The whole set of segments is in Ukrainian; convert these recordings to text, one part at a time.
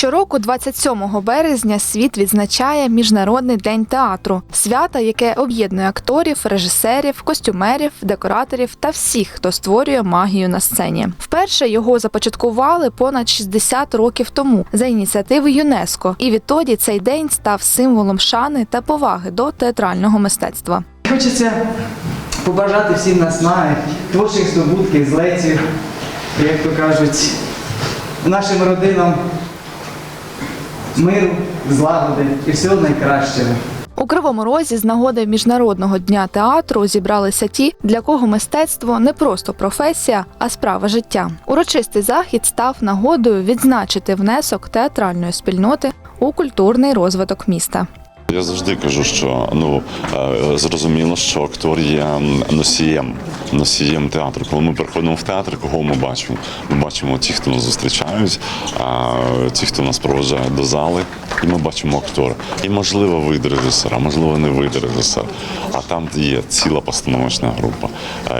Щороку, 27 березня, світ відзначає Міжнародний день театру, свята, яке об'єднує акторів, режисерів, костюмерів, декораторів та всіх, хто створює магію на сцені. Вперше його започаткували понад 60 років тому за ініціативи ЮНЕСКО, і відтоді цей день став символом шани та поваги до театрального мистецтва. Хочеться побажати всім наснаги, творчих здобутків, злетів, як то кажуть, нашим родинам миру, злагоди і всього найкращого. У Кривому Розі з нагоди міжнародного дня театру зібралися ті, для кого мистецтво не просто професія, а справа життя. Урочистий захід став нагодою відзначити внесок театральної спільноти у культурний розвиток міста. Я завжди кажу, що ну е, зрозуміло, що актор є носієм, носієм театру. Коли ми приходимо в театр, кого ми бачимо? Ми бачимо ті, хто нас зустрічають, а ті, хто нас проводжає до зали, і ми бачимо актора. І можливо вийде режисер, а можливо не вийде режисер. А там є ціла постановочна група,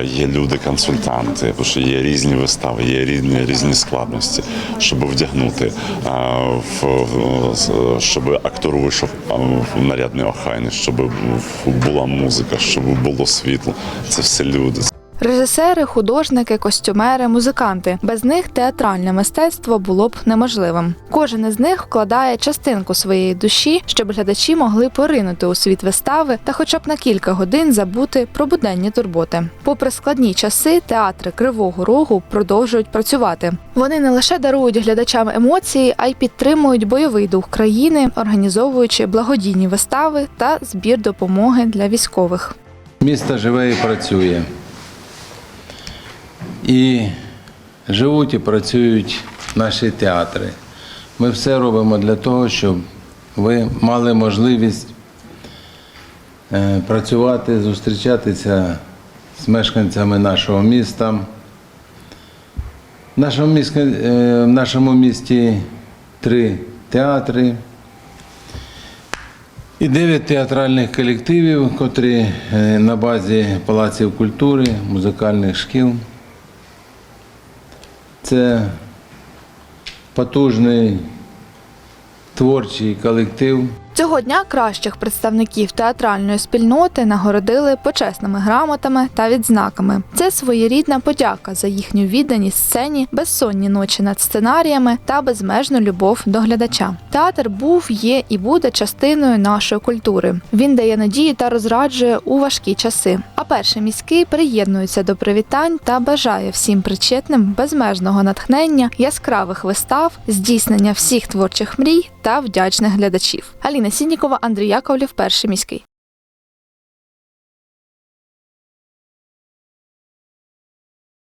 є люди-консультанти, тому що є різні вистави, є різні різні складності, щоб вдягнути, щоб актор вийшов в нарядний охайний, щоб була музика, щоб було світло. Це все люди. Режисери, художники, костюмери, музиканти. Без них театральне мистецтво було б неможливим. Кожен із них вкладає частинку своєї душі, щоб глядачі могли поринути у світ вистави та, хоча б на кілька годин, забути про буденні турботи. Попри складні часи, театри Кривого Рогу продовжують працювати. Вони не лише дарують глядачам емоції, а й підтримують бойовий дух країни, організовуючи благодійні вистави та збір допомоги для військових. Місто живе і працює. І живуть і працюють наші театри. Ми все робимо для того, щоб ви мали можливість е, працювати, зустрічатися з мешканцями нашого міста. В нашому місті, в нашому місті три театри. І дев'ять театральних колективів, котрі е, на базі палаців культури, музикальних шкіл. Це потужний творчий колектив. Цього дня кращих представників театральної спільноти нагородили почесними грамотами та відзнаками. Це своєрідна подяка за їхню відданість сцені, безсонні ночі над сценаріями та безмежну любов до глядача. Театр був, є і буде частиною нашої культури. Він дає надію та розраджує у важкі часи. Перший міський приєднується до привітань та бажає всім причетним безмежного натхнення, яскравих вистав, здійснення всіх творчих мрій та вдячних глядачів. Аліна Сіннікова, Андрій Яковлів, перший міський.